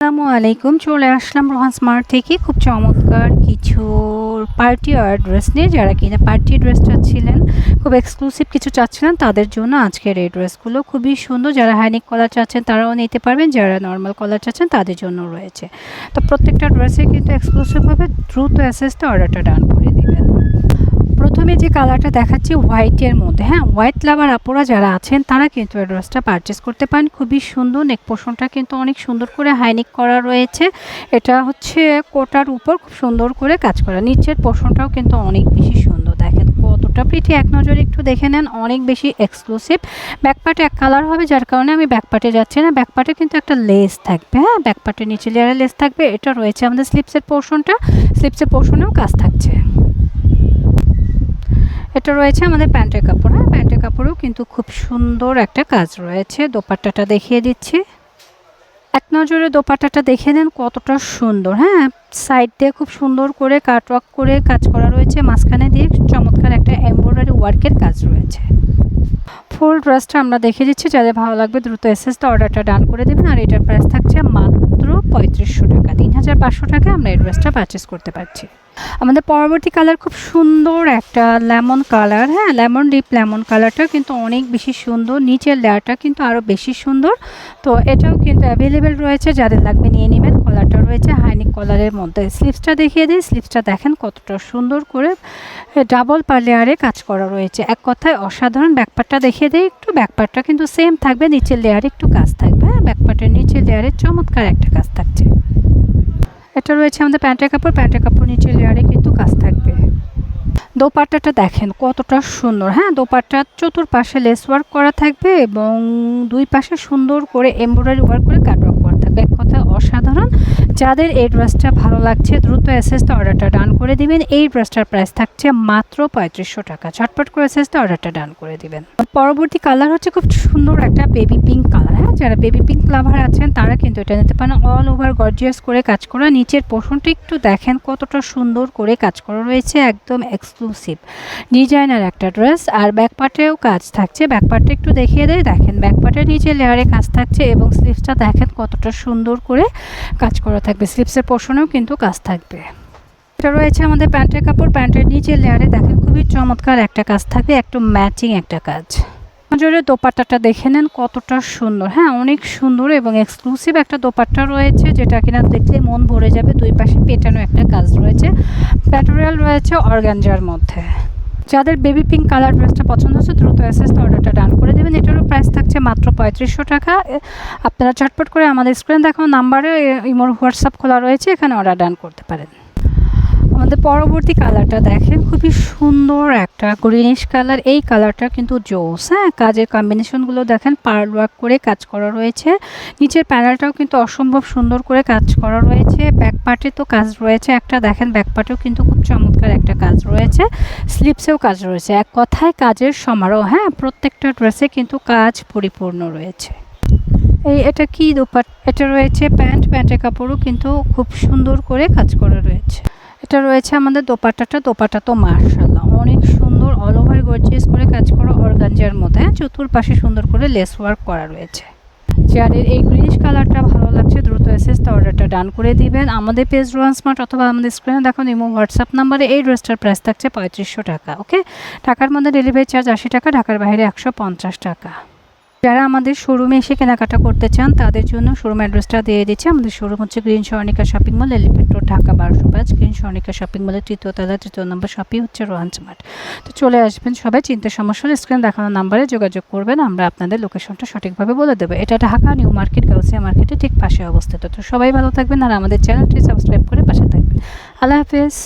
আসসালামু আলাইকুম। চলে আসলাম রোহান স্মার্ট থেকে। খুব চমৎকার কিছু পার্টি আর ড্রেস নিয়ে। যারা কিনা পার্টি ড্রেস চাচ্ছিলেন, খুব এক্সক্লুসিভ কিছু চাচ্ছিলেন, তাদের জন্য আজকের এই ড্রেসগুলো খুবই সুন্দর। যারা হাইনিক কলার চাচ্ছেন, তারাও নিতে পারবেন। যারা নর্মাল কলার চাচ্ছেন, তাদের জন্য রয়েছে। তো প্রত্যেকটা ড্রেসে কিন্তু এক্সক্লুসিভভাবে দ্রুত অ্যাসেসটা অর্ডারটা ডান করে দিবেন। প্রথমে যে কালারটা দেখাচ্ছি হোয়াইটের মধ্যে। হ্যাঁ হোয়াইট লাভার আপুরা যারা আছেন, তারা কিন্তু এই ড্রেসটা পারচেস করতে পারেন। খুবই সুন্দর নেক পোষণটা কিন্তু অনেক সুন্দর করে হাইনিক করা রয়েছে। এটা হচ্ছে কোটার উপর খুব সুন্দর করে কাজ করা। নিচের পোষণটাও কিন্তু অনেক বেশি সুন্দর। দেখেন কতটা প্রিটি এক নজরে একটু দেখে নেন, অনেক বেশি এক্সক্লুসিভ ব্যাকপার্টে এক কালার হবে, যার কারণে আমি ব্যাকপার্টে যাচ্ছি না। ব্যাকপার্টে কিন্তু একটা লেস থাকবে হ্যাঁ? ব্যাকপার্টের নিচে লেয়ারে লেস থাকবে। এটা রয়েছে আমাদের স্লিপসের পোর্শনটা স্লিপসের পোর্শনেও কাজ থাকছে। এটা রয়েছে আমাদের প্যান্টের কাপড় হ্যাঁ? প্যান্টের কাপড়েও কিন্তু খুব সুন্দর একটা কাজ রয়েছে। দোপাট্টাটা দেখিয়ে দিচ্ছি। এক নজরে দোপাট্টাটা দেখে নেন কতটা সুন্দর হ্যাঁ? সাইড দিয়ে খুব সুন্দর করে কাটওয়ার্ক করে কাজ করা রয়েছে। মাঝখানে দিয়ে চমৎকার একটা এমব্রয়ডারি ওয়ার্কের কাজ রয়েছে। ফুল ড্রেসটা আমরা দেখে দিচ্ছি। যাদের ভালো লাগবে দ্রুত এসএসটা অর্ডারটা ডান করে দেবেন। আর এটার প্রাইস থাকছে মাত্র পঁয়ত্রিশশো টাকা। তিন হাজার পাঁচশো টাকায় আমরা এই ড্রেসটা পারচেস করতে পারছি। আমাদের পরবর্তী কালার খুব সুন্দর একটা লেমন কালার হ্যাঁ লেমন ডিপ লেমন কালারটা কিন্তু অনেক বেশি সুন্দর। নিচের লেয়ারটা কিন্তু আরও বেশি সুন্দর। তো এটাও কিন্তু অ্যাভেলেবেল রয়েছে, যাদের লাগবে নিয়ে নেবেন। কলারটা রয়েছে হাইনিক কলারের মধ্যে। স্লিপসটা দেখিয়ে দিই। স্লিপসটা দেখেন কতটা সুন্দর করে ডাবল পার লেয়ারে কাজ করা রয়েছে। এক কথায় অসাধারণ। ব্যাকপারটা দেখিয়ে দিই একটু। ব্যাকপারটা কিন্তু সেম থাকবে, নিচের লেয়ারে একটু কাজ থাকবে হ্যাঁ ব্যাকপারটার নিচের লেয়ারে চমৎকার একটা কাজ থাকছে। এটা রয়েছে আমাদের প্যান্টের কাপড় প্যান্টের কাপড় নিচে লেয়ারে কিন্তু কাজ থাকবে। দোপাট্টাটা দেখেন কতটা সুন্দর। হ্যাঁ দোপাট্টার চতুর্পাশে লেস ওয়ার্ক করা থাকবে এবং দুই পাশে সুন্দর করে এমব্রয়ডারি ওয়ার্ক করে কাটওয়ার্ক করা থাকবে। এক কথা অসাধারণ। যাদের এই ড্রেসটা ভালো লাগছে, দ্রুত এসএসটা অর্ডারটা ডান করে দিবেন। এই ড্রেসটার প্রাইস থাকছে মাত্র পঁয়ত্রিশশো টাকা। ঝটপট করে এসএসটা অর্ডারটা ডান করে দিবেন। পরবর্তী কালার হচ্ছে খুব সুন্দর একটা বেবি পিঙ্ক কালার। হ্যাঁ যারা বেবি পিঙ্ক লাভার আছেন, তারা কিন্তু এটা নিতে পারেন। অল ওভার গর্জিয়াস করে কাজ করা। নিচের পোষণটা একটু দেখেন কতটা সুন্দর করে কাজ করা রয়েছে। একদম এক্সক্লুসিভ ডিজাইনার একটা ড্রেস আর ব্যাকপার্টেও কাজ থাকছে। ব্যাকপার্টে একটু দেখিয়ে দেয় দেখেন ব্যাকপার্টের নিচে লেয়ারে কাজ থাকছে এবং স্লিভসটা দেখেন কতটা সুন্দর করে কাজ করা থাকবে স্লিভসের পোষণেও কিন্তু কাজ থাকবে। এটা রয়েছে আমাদের প্যান্টের কাপড়, প্যান্টের নিচে লেয়ারে দেখেন খুবই চমৎকার একটা কাজ থাকবে, একটু ম্যাচিং একটা কাজ। জোরে দোপাট্টাটা দেখে নেন কতটা সুন্দর। হ্যাঁ অনেক সুন্দর এবং এক্সক্লুসিভ একটা দোপাট্টা রয়েছে, যেটা কিনা দেখলে মন ভরে যাবে, দুই পাশে পেটানো একটা কাজ রয়েছে। প্যাটোরিয়াল রয়েছে অর্গানজার মধ্যে। যাদের বেবি পিঙ্ক কালার ড্রেসটা পছন্দ হচ্ছে, দ্রুত এসএসটা অর্ডারটা ডান করে দেবেন। এটারও প্রাইস থাকছে মাত্র পঁয়ত্রিশশো টাকা। আপনারা চটপট করে আমাদের স্ক্রিন দেখানো নাম্বারে ইমোর হোয়াটসঅ্যাপ খোলা রয়েছে, এখানে অর্ডার ডান করতে পারেন। আমাদের পরবর্তী কালারটা দেখেন, খুবই সুন্দর একটা গ্রিনিশ কালার এই কালারটা কিন্তু জোস হ্যাঁ? কাজের কম্বিনেশনগুলো দেখেন পার্ল ওয়ার্ক করে কাজ করা রয়েছে। নিচের প্যানেলটাও কিন্তু অসম্ভব সুন্দর করে কাজ করা রয়েছে। ব্যাক পার্টে তো কাজ রয়েছে একটা, দেখেন ব্যাক পার্টেও কিন্তু খুব চমৎকার একটা কাজ রয়েছে। স্লিপসেও কাজ রয়েছে, এক কথায় কাজের সমারোহ হ্যাঁ? প্রত্যেকটা ড্রেসে কিন্তু কাজ পরিপূর্ণ রয়েছে। এই এটা কি দোপাট, এটা রয়েছে প্যান্ট, প্যান্টের কাপড়ও কিন্তু খুব সুন্দর করে কাজ করা রয়েছে। এটা রয়েছে আমাদের দোপাট্টা তো মার্শাল্লাহ অনেক সুন্দর অল ওভার গর্জিয়াস করে কাজ করা অর্গানজার মধ্যে। হ্যাঁ, চতুর্পাশে সুন্দর করে লেস ওয়ার্ক করা রয়েছে। যাদের এই গ্রিনিশ কালারটা ভালো লাগছে। দ্রুত এসএসটা অর্ডারটা ডান করে দিবেন। আমাদের পেজ রোয়ান স্মার্ট অথবা আমাদের স্ক্রিনে দেখুন ইমো হোয়াটসঅ্যাপ নাম্বারে এই ড্রেসটার প্রাইস থাকছে পঁয়ত্রিশশো টাকা ওকে ঢাকার মধ্যে ডেলিভারি চার্জ আশি টাকা ঢাকার বাইরে একশো পঞ্চাশ টাকা। যারা আমাদের শোরুমে এসে কেনাকাটা করতে চান, তাদের জন্য শোরুম অ্যাড্রেসটা দিয়ে দিচ্ছি। আমাদের শোরুম হচ্ছে green Swarnika shopping mall Elephant Road Dhaka বারোশো পাঁচ গ্রিন স্বর্ণিকা শপিং মলের তৃতীয় তলা, তৃতীয় নম্বর শপই হচ্ছে রোহান স্মার্ট তো চলে আসবেন সবাই, চিন্তা সমস্যা হলে স্ক্রিন দেখানো নাম্বারে যোগাযোগ করবেন, আমরা আপনাদের লোকেশনটা সঠিকভাবে বলে দেবো। এটা ঢাকা নিউ মার্কেট গাউসিয়া মার্কেটের ঠিক পাশে অবস্থিত। তো সবাই ভালো থাকবেন আর আমাদের চ্যানেলটি সাবস্ক্রাইব করে পাশে থাকবেন। আল্লাহ হাফেজ।